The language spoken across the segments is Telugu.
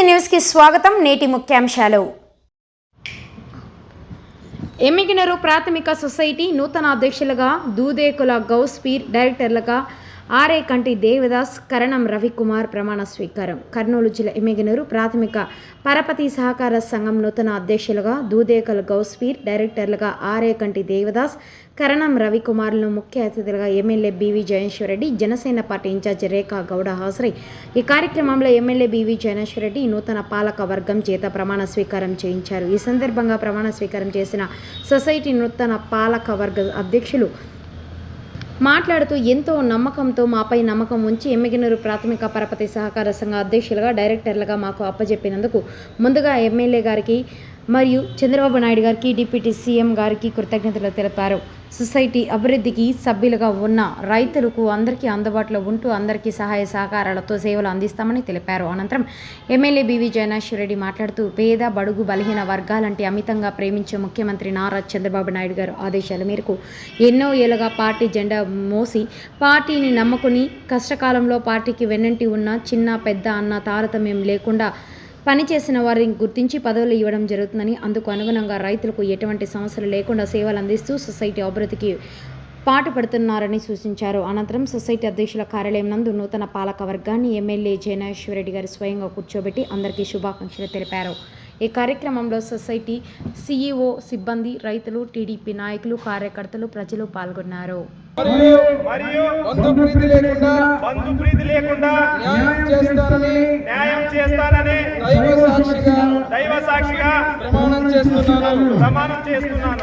టీఎస్సీ న్యూస్కి స్వాగతం నేటి ముఖ్యాంశాలు. ఎమ్మిగినరు ప్రాథమిక సొసైటీ నూతన అధ్యక్షులుగా దూదేకుల గౌస్పీర్ డైరెక్టర్లుగా ఆర్ఏ కంటి దేవదాస్ కరణం రవికుమార్ ప్రమాణ స్వీకారం. కర్నూలు జిల్లా ఎమ్మిగినరు ప్రాథమిక పరపతి సహకార సంఘం నూతన అధ్యక్షులుగా దూదేకల్ గౌస్పీర్ డైరెక్టర్లుగా ఆర్ఏ కంటి దేవదాస్ కరణం రవికుమార్లను ముఖ్య అతిథులుగా MLA BV Jayeshwara Reddy Janasena party incharge Rekha Gowda హాజరై ఈ కార్యక్రమంలో ఎమ్మెల్యే బీవీ జయేశ్వరరెడ్డి నూతన పాలక వర్గం చేత ప్రమాణ స్వీకారం చేయించారు. ఈ సందర్భంగా ప్రమాణ స్వీకారం చేసిన సొసైటీ నూతన పాలక వర్గ అధ్యక్షులు మాట్లాడుతూ ఎంతో నమ్మకంతో మాపై నమ్మకం ఉంచి ఎమ్మిగినూరు ప్రాథమిక పరపతి సహకార సంఘ అధ్యక్షులుగా డైరెక్టర్లుగా మాకు అప్పజెప్పినందుకు ముందుగా ఎమ్మెల్యే గారికి మరియు చంద్రబాబు నాయుడు గారికి డిప్యూటీ సీఎం గారికి కృతజ్ఞతలు తెలిపారు. సొసైటీ అభివృద్ధికి సభ్యులుగా ఉన్న రైతులకు అందరికీ అందుబాటులో ఉంటూ అందరికీ సహాయ సహకారాలతో సేవలు అందిస్తామని తెలిపారు. అనంతరం ఎమ్మెల్యే బీవీ జయనాశ్వరరెడ్డి మాట్లాడుతూ పేద బడుగు బలహీన వర్గాలంటే అమితంగా ప్రేమించే ముఖ్యమంత్రి నారా చంద్రబాబు నాయుడు గారు ఆదేశాల మేరకు ఎన్నో ఏళ్ళుగా పార్టీ జెండా మోసి పార్టీని నమ్ముకుని కష్టకాలంలో పార్టీకి వెన్నంటి ఉన్న చిన్న పెద్ద అన్న తారతమ్యం లేకుండా పనిచేసిన వారిని గుర్తించి పదవులు ఇవ్వడం జరుగుతుందని అందుకు అనుగుణంగా రైతులకు ఎటువంటి సమస్యలు లేకుండా సేవలు అందిస్తూ సొసైటీ అభివృద్ధికి పాటుపడుతున్నారని సూచించారు. అనంతరం సొసైటీ అధ్యక్షుల కార్యాలయం నందు నూతన పాలక వర్గాన్ని ఎమ్మెల్యే జయనాశ్వరరెడ్డి గారు స్వయంగా కూర్చోబెట్టి అందరికీ శుభాకాంక్షలు తెలిపారు. ఈ కార్యక్రమంలో సొసైటీ సీఈఓ సిబ్బంది రైతులు టీడీపీ నాయకులు కార్యకర్తలు ప్రజలు పాల్గొన్నారు. మరియు బంధు ప్రీతి లేకుండా బంధు ప్రీతి లేకుండా న్యాయం చేస్తానని న్యాయం చేస్తానని దైవ సాక్షిగా దైవ సాక్షిగా ప్రమాణం చేస్తున్నాను ప్రమాణం చేస్తున్నాను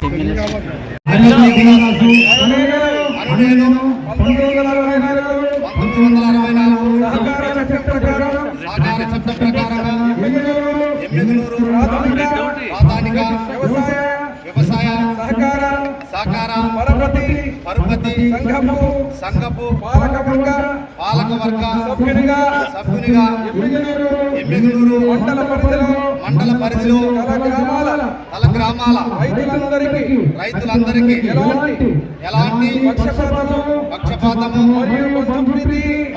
సహకార చట్టం ప్రకారం సహకార చట్టం ప్రకారంగా సంఘము సంఘపు పాలకవర్గ పాలకవర్గ సభ్యునిగా సభ్యునిగా ఎమ్మిగనూరు మండల పరిధిలో మండల పరిధిలో గ్రామాల తల గ్రామాల రైతులందరికీ రైతులందరికీ ఎలాంటి ఎలాంటి పక్షపాతము పక్షపాతము మరియు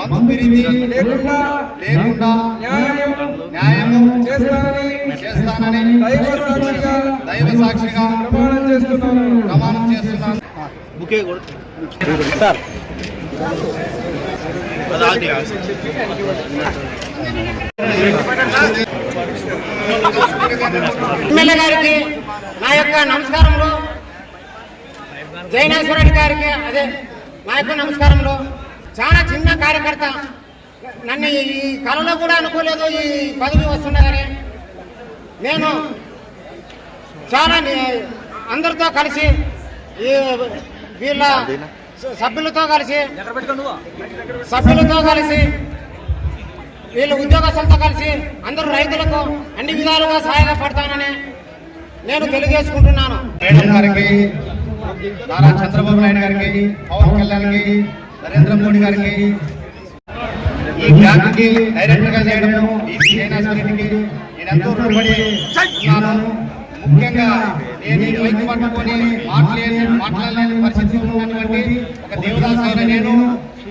బంధుప్రీతి లేకుండా లేకుండా న్యాయం న్యాయము చేస్తానని చేస్తానని దైవ సాక్షిగా దైవ సాక్షిగా ప్రమాణం చేస్తున్నాను. ప్రమాణం చేస్తున్నాను. ఎమ్మెల్యే గారికి నా యొక్క నమస్కారములు. జయనాశ్వరరెడ్డి గారికి అదే నా యొక్క నమస్కారములు. చాలా చిన్న కార్యకర్త. నన్ను ఈ కళలో కూడా అనుకోలేదు ఈ పదవి వస్తున్నదని నేను చాలా అందరితో కలిసి ఈ వీళ్ళ సభ్యులతో కలిసి సభ్యులతో కలిసి వీళ్ళు ఉద్యోగస్తులతో కలిసి అందరూ రైతులకు అన్ని విధాలుగా సహాయపడతానని నేను తెలియజేసుకుంటున్నాను. గారికి నారా చంద్రబాబు నాయుడు గారికి పవన్ కళ్యాణ్కి నరేంద్ర మోడీ గారికి ఈ బ్యాంకుకి డైరెక్టర్గా చేయడం ఈ శ్రీనివాసరెడ్డికి నేను ఎంతో రుణపడి ముఖ్యంగా నేను ఈ మైక్ పట్టుకొని మాట్లాడలేని మాట్లాడలేని పరిస్థితిలో ఉన్నటువంటి ఒక దేవదాస్ అయిన నేను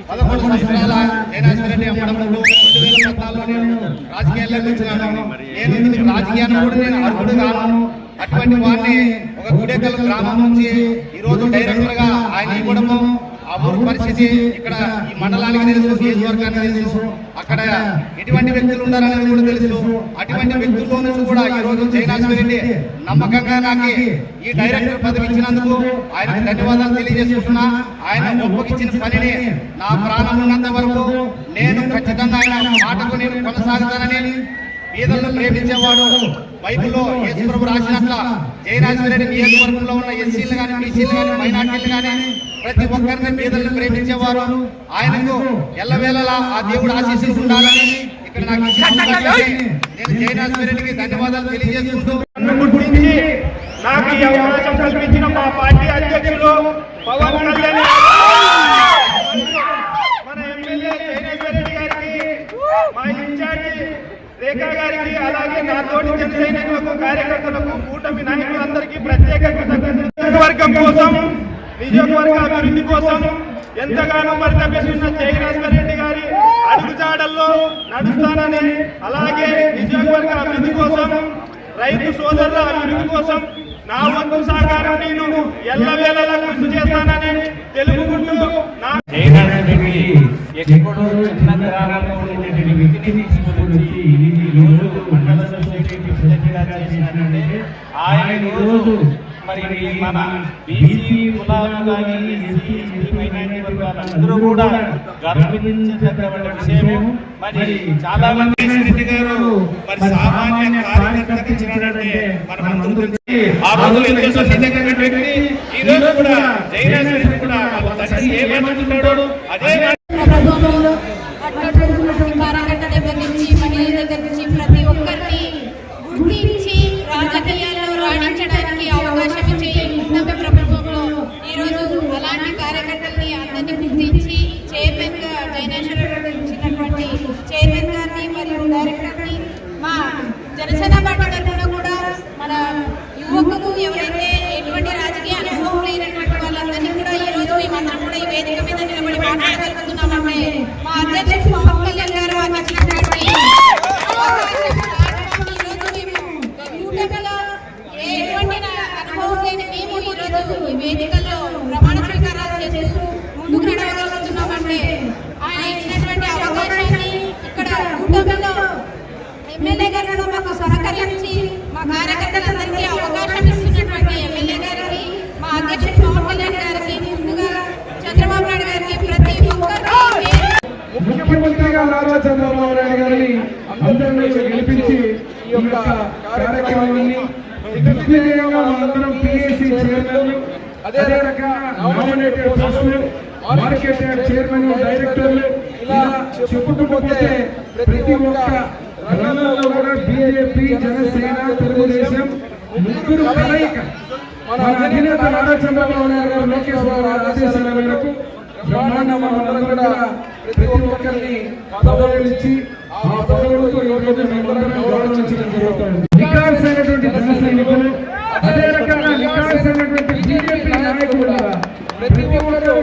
పదకొండు సంవత్సరాల శ్రీనివాసరెడ్డి అమ్మడంలో రెండు వేల పద్నాలుగులో నేను రాజకీయాల్లోకి వచ్చినాను. నేను రాజకీయాన్ని కూడా నేను అర్హుడు కాను. అటువంటి వాడిని ఒక గుడెకల్ గ్రామం నుంచి ఈ రోజు డైరెక్టర్గా ఆయన ఇవ్వడము ఆ ఊరు పరిస్థితి ఇక్కడ ఈ మండలానికి తెలుసు నియోజకవర్గానికి తెలుసు. అక్కడ ఎటువంటి వ్యక్తులు ఉన్నారనేది కూడా తెలుసు. అటువంటి వ్యక్తుల్లో నుంచి కూడా ఈ రోజు జయనాశ్వరెడ్డి నమ్మకంగా నాకు ఈ డైరెక్టర్ పదవి ఇచ్చినందుకు ఆయనకు ధన్యవాదాలు తెలియజేసుకుంటున్నా ఆయన ఒప్పగిచ్చిన పనిని నా ప్రాణం ఉన్నంత వరకు నేను ఖచ్చితంగా ఆయన మాటకు నేను కొనసాగుతానని పేదలను ప్రేమించేవాడు. బైబిల్లో యేసు ప్రభు రాసినట్ల జయరాజరెడ్డి నియోజకవర్గంలో ఉన్న ఎస్సీలు కానీ బీసీలు కానీ మైనార్టీలు కానీ ప్రతి ఒక్కరిని పేదలను ప్రేమించేవారు. ఆయనకు ఎల్లవేళలా ఆ దేవుడు ఆశీస్సులు ఉండాలని ఇక్కడ నాకు నేను జయరాజరెడ్డికి ధన్యవాదాలు తెలియజేసుకుంటూ నాకు ఈ అవకాశం కల్పించిన మా పార్టీ అధ్యక్షులు పవన్ కళ్యాణ్ రేఖా గారికి అలాగే నా తోటి జన సైనికులకు కార్యకర్తలకు కూటమి నాయకులందరికీ ప్రత్యేక కృతజ్ఞతలు. నియోజకవర్గం కోసం నియోజకవర్గ అభివృద్ధి కోసం ఎంతగానో పరితపిస్తున్న జయరాజన్ రెడ్డి గారి అడుగుజాడల్లో నడుస్తానని అలాగే నియోజకవర్గ అభివృద్ధి కోసం రైతు సోదరుల అభివృద్ధి కోసం నా వంతు సహకారం నేను ఎల్లవేళలా కృషి చేస్తానని తెలుపుకుంటూ నా ఎక్కడో చిన్న గ్రామంలో వ్యక్తిని వచ్చి ఈ రోజు మండల సొసైటీ ప్రెసిడెంట్గా చేసినాడంటే ఆయన రోజు మరి మన బీసీ కులాలు కానీ ఎస్సీ ఎస్టీ మైనారిటీ వర్గాలందరూ కూడా గర్వించదగ్గటువంటి విషయం మరి చాలా మంది రెడ్డి గారు మరి సామాన్య కార్యకర్తకి ఇచ్చినాడంటే మన ముందు ఆ రోజులు ఎంతో సన్నిహితమైనటువంటి వ్యక్తి ఈ రోజు కూడా రెడ్డి కూడా తండ్రి ఏమంటున్నాడో అదే ప్రభుత్వంలో ముఖ్యమంత్రిగా నారా చంద్రబాబు నాయుడు గారిని అందరినీ గెలిపించి ఈ యొక్క కార్యక్రమాన్ని మనందరం పిఎస్సి చైర్మన్ అదే రకంగా నామినేటెడ్ పోస్టులు మార్కెట్ చైర్మన్ డైరెక్టర్లు ఇలా చెప్పుకుంటూ ప్రతి ఒక్క రంగంలో కూడా బీజేపీ జనసేన తెలుగుదేశం ముగ్గురు కలయిక. మన అధినేత నారా చంద్రబాబు నాయుడు గారు లోకేష్ బాబు ఆదేశాల మేరకు బ్రహ్మాండ మనందరం కూడా ప్రతి ఒక్కరిని పదవులు ఇచ్చి ఆ పదవులతో ఈ మేమందరం గౌరవించడం జరుగుతుంది. జన సైనికులు అదే రకంగా బీజేపీ నాయకులు కూడా ప్రతి ఒక్కరు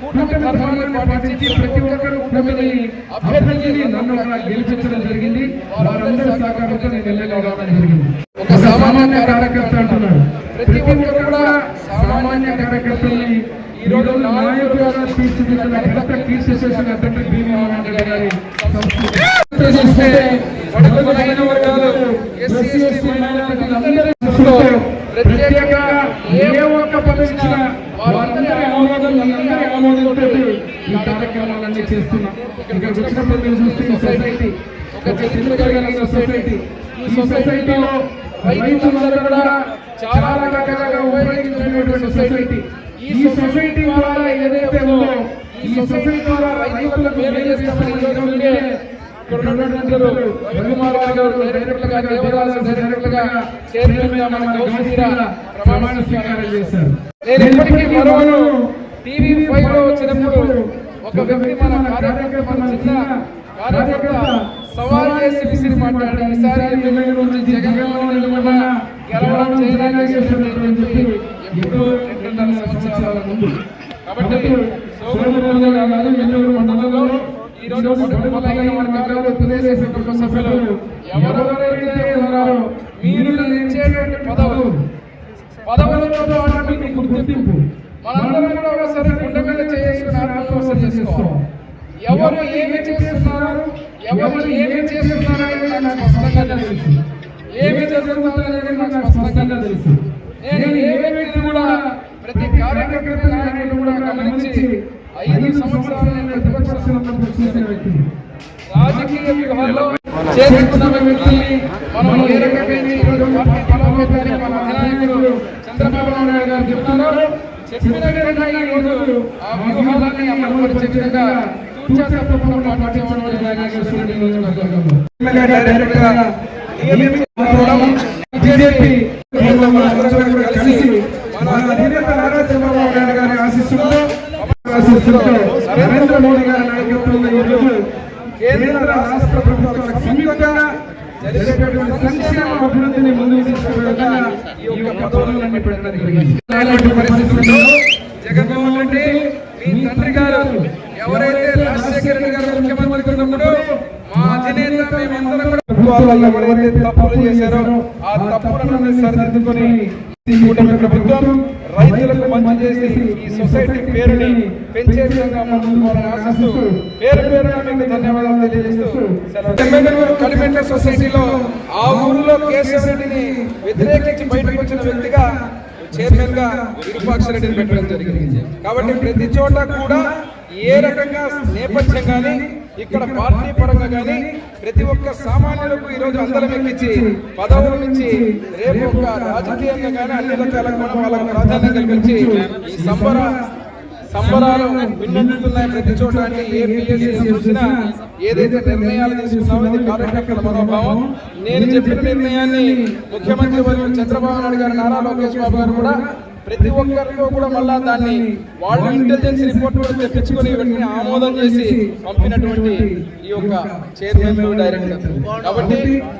కూటమి ధర్మాన్ని పాటించి ప్రతి ఒక్కరు కూటమిని అభ్యర్థిని నన్ను గెలిపించడం జరిగింది. వారందరి సహకారంతో నేను ఎమ్మెల్యే కావడం జరిగింది. ఒక సామాన్య కార్యకర్త అంటున్నాడు ప్రతి ఒక్కరు కూడా సామాన్య కార్యకర్తల్ని ఈ రోజు నాయకులుగా తీర్చిదిద్దిన కీర్తిశేషులు అతన్ని భీమమోహన్ రెడ్డి గారి సంస్కృతి. చూస్తే బడుగు బలహీన వర్గాలు ఎస్సీ ఎస్టీ మైనారిటీలందరి దృష్టిలో ప్రత్యేకంగా ఏ ఒక్క పదవి ఇచ్చినా వారందరి ఆమోదం అందరి ఆమోదంతో ఈ కార్యక్రమాలన్నీ చేస్తున్నాం. ఇక్కడికి వచ్చినప్పుడు మీరు చూస్తే ఈ సొసైటీ. ఒక చరిత్ర కలిగిన సొసైటీ. ఈ సొసైటీలో రైతులందరూ కూడా చాలా రకాలుగా ఉపయోగించినటువంటి సొసైటీ. ఈ సొసైటీ ద్వారా ఏదైతే ఉందో ఈ సొసైటీ ద్వారా రైతులకు మేలు చేస్తామని ఈ రోజు నుండే ఇక్కడ ఉన్నటువంటి రవికుమార్ గారు డైరెక్టర్లుగా దేవదాసు డైరెక్టర్లుగా చైర్మన్గా మన గౌసీరా ప్రమాణ స్వీకారం చేశారు. నేను ఇప్పటికీ మరోను టీవీ ఫైవ్లో వచ్చినప్పుడు ఒక వ్యక్తి మన కార్యకర్త మన చిన్న కార్యకర్త సవాల్ చేసి విసిరి మాట్లాడి ఈసారి ఎమ్మెల్యే నుంచి జగన్మోహన్ రెడ్డి గెలవడం చేయడానికి చెప్పి ఎప్పుడో రెండున్నర సంవత్సరాల ముందు. కాబట్టి సోమవారం కాదు మండలంలో ఈ రోజు బడుగుబలైన వర్గాలు తెలుగుదేశం కుటుంబ సభ్యులు ఎవరెవరైతే ఉన్నారో మీరు ఇచ్చేటువంటి పదవులు పదవులతో మీకు గుర్తింపు. మనందరం కూడా ఒకసారి గుండె మీద చేసుకుని ఆత్మవిశ్వాసం చేసుకోవాలి. ఎవరు ఏమి చేస్తున్నారు ఎవరు ఏమి చేస్తున్నారు అనేది నాకు స్పష్టంగా తెలుసు. ఏమి జరుగుతుంది అనేది నాకు స్పష్టంగా తెలుసు. నేను ఏ వ్యక్తిని కూడా ప్రతి కార్యకర్త నాయకుడు కూడా గమనించి ఐదు సంవత్సరాలు నేను ప్రతిపక్షంలో చూసిన రాజకీయ వ్యూహాల్లో చేసుకున్న వ్యక్తుల్ని మనం ఏ రకంగా ఈరోజు పార్టీ మన అధినాయకుడు చంద్రబాబు నాయుడు గారు చెప్తున్నారు? చెప్పిన విధంగా ఈ రోజు ఆ వ్యూహాలన్నీ అమలు చెప్పినగా విధంగా బీజేపీ కలిసి మన అధినేత నారా చంద్రబాబు నాయుడు గారి ఆశీస్సులతో ఆశీస్సులతో నరేంద్ర మోడీ గారి నాయకత్వంలో ఈరోజు కేంద్ర రాష్ట్ర ప్రభుత్వాలకు సంయుక్తంగా జరిగేటువంటి సంక్షేమ అభివృద్ధిని ముందుకు ఈ యొక్క పెట్టడం జరిగింది జగన్మోహన్ రెడ్డి మీ తండ్రి గారు మేమందరం కూడా ఎవరైతే తప్పులు చేశారో ఆ తప్పులను సరిదిద్దుకొని కూటమి ప్రభుత్వం రైతులకు మంచి చేసి ఈ సొసైటీ పేరుని పెంచే విధంగా ముందుకు ఆశిస్తూ పేరు పేరున మీకు ధన్యవాదాలు తెలియజేస్తూ సెలవు. కలిమెంట సొసైటీలో ఆ ఊరిలో కేశవరెడ్డిని వ్యతిరేకించి బయటకు వచ్చిన వ్యక్తిగా చైర్మన్గా విరూపాక్ష రెడ్డిని పెట్టడం జరిగింది కాబట్టి ప్రతి చోట కూడా ఏ రకంగా నేపథ్యం కానీ ఇక్కడ పార్టీ పరంగా కానీ ప్రతి ఒక్క సామాన్యులకు ఈ రోజు అందరం ఎక్కించి పదవులు నుంచి రేపు ఒక రాజకీయంగా కానీ అన్ని రకాల కూడా వాళ్ళకు ప్రాధాన్యం కల్పించి ఈ సంబర సంబరాలు విన్నట్టున్నాయి ప్రతి చోట అంటే ఏ పిఎస్సీ చూసినా ఏదైతే నిర్ణయాలు తీసుకున్నామో ఇది కార్యకర్తల మనోభావం. నేను చెప్పిన నిర్ణయాన్ని ముఖ్యమంత్రి వర్యులు చంద్రబాబు నాయుడు గారు నారా లోకేష్ బాబు గారు కూడా ప్రతి ఒక్కరితో కూడా మళ్ళా దాన్ని వాళ్ళు ఇంటెలిజెన్స్ రిపోర్ట్ కూడా తెప్పించుకొని వెంటనే ఆమోదం చేసి పంపినటువంటి ఈ యొక్క చైర్మన్ డైరెక్టర్. కాబట్టి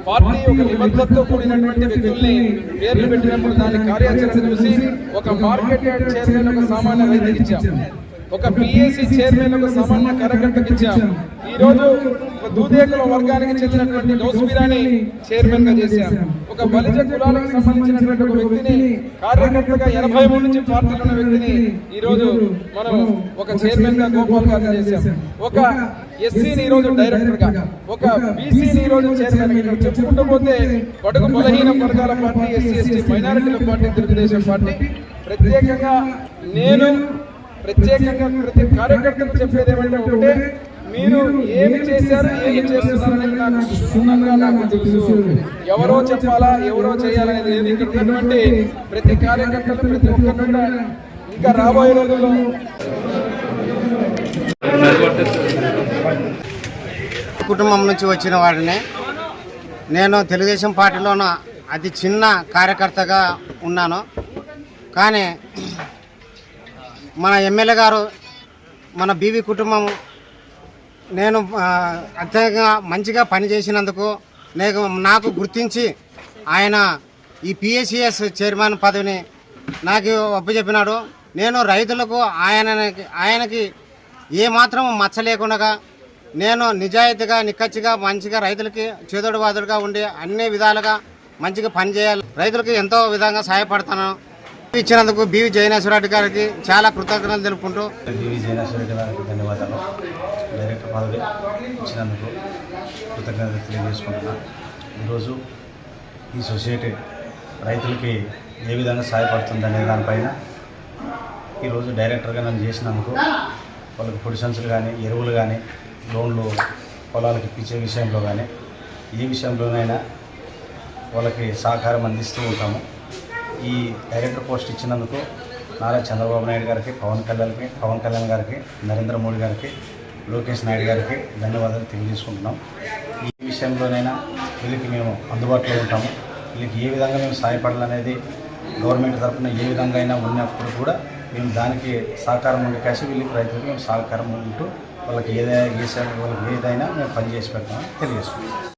పార్టీ ఒక నిబద్ధతతో కూడినటువంటి వ్యక్తుల్ని పేర్లు పెట్టినప్పుడు దాని కార్యాచరణ చూసి ఒక మార్కెట్ యార్డ్ చైర్మన్ ఒక సామాన్య రైతు ఇచ్చాం. ఒక పిఎస్సి చైర్మన్ ఒక సామాన్య కార్యకర్తకి ఇచ్చాం. ఈ రోజు ఒక దూదేకుల వర్గానికి చెందినటువంటి గౌస్బిరాని చైర్మన్గా చేశాం. ఒక బలిజ కులాలకు సంబంధించినటువంటి ఒక వ్యక్తిని కార్యకర్తగా ఎనభై మూడు నుంచి పార్టీలు ఉన్న వ్యక్తిని ఈ రోజు మనం ఒక చైర్మన్గా గోపాల్ గారు చేశాం. ఒక ఎస్సీని ఈ రోజు డైరెక్టర్గా ఒక బీసీని ఈ రోజు చైర్మన్గా చెప్పుకుంటూ పోతే పడుగు బలహీన వర్గాల పార్టీ ఎస్సీ ఎస్టీ మైనారిటీల పార్టీ తెలుగుదేశం పార్టీ. ప్రత్యేకంగా నేను ప్రత్యేకంగా ప్రతి కార్యకర్తకు చెప్పేది ఏమంటే ఒకటే మీరు ఏమి చేశారు ఏమి చేస్తున్నారు అనేది నాకు క్షుణ్ణంగా నాకు తెలుసు. ఎవరో చెప్పాలా ఎవరో చేయాలనేది లేదు. ఇక్కడ ఉన్నటువంటి ప్రతి కార్యకర్తలు ప్రతి ఒక్కరు ఇంకా రాబోయే రోజుల్లో కుటుంబం నుంచి వచ్చిన వాడిని నేను తెలుగుదేశం పార్టీలోన అతి చిన్న కార్యకర్తగా ఉన్నాను. కానీ మన ఎమ్మెల్యే గారు మన బీవీ కుటుంబం నేను ఆ, మంచిగా పనిచేసినందుకు నేను నాకు గుర్తించి ఆయన ఈ పిఎస్సిఎస్ చైర్మన్ పదవిని నాకు ఒప్పచెప్పినాడు నేను రైతులకు ఆయనకి ఆయనకి ఏమాత్రం మచ్చ లేకుండా నేను నిజాయితీగా నిక్కచ్చిగా మంచిగా రైతులకి చేదోడు బాదుడుగా ఉండి అన్ని విధాలుగా మంచిగా పనిచేయాలి. రైతులకు ఎంతో విధంగా సహాయపడతాను. ఇచ్చినందుకు బివి జయనేశ్వరరెడ్డి గారికి చాలా కృతజ్ఞతలు తెలుపుకుంటూ బివి జయనాశ్వరరెడ్డి గారికి ధన్యవాదాలు. డైరెక్టర్ పదవి ఇచ్చినందుకు కృతజ్ఞతలు తెలియజేసుకుంటున్నాను ఈరోజు ఈ సొసైటీ రైతులకి ఏ విధంగా సహాయపడుతుందనే దానిపైన ఈరోజు డైరెక్టర్గా నన్ను చేసినందుకు వాళ్ళకి పొడిషన్స్లు కానీ ఎరువులు కానీ లోన్లు పొలాలకు ఇప్పించే విషయంలో కానీ ఏ విషయంలోనైనా వాళ్ళకి సహకారం అందిస్తూ ఉంటాము. ఈ డైరెక్టర్ పోస్ట్ ఇచ్చినందుకు నారా చంద్రబాబు నాయుడు గారికి పవన్ కళ్యాణ్కి పవన్ కళ్యాణ్ గారికి నరేంద్ర మోడీ గారికి లోకేష్ నాయుడు గారికి ధన్యవాదాలు తెలియజేసుకుంటున్నాం. ఈ విషయంలోనైనా వీళ్ళకి మేము అందుబాటులో ఉంటాము. వీళ్ళకి ఏ విధంగా మేము సహాయపడాలనేది గవర్నమెంట్ తరఫున ఏ విధంగా అయినా ఉన్నప్పుడు కూడా మేము దానికి సహకారం ఉండే కాసి వీళ్ళకి రైతులకు మేము సహకారం ఉంటూ వాళ్ళకి ఏదైనా ఏ వాళ్ళకి ఏదైనా మేము పనిచేసి పెడతామని తెలియజేసుకుంటాం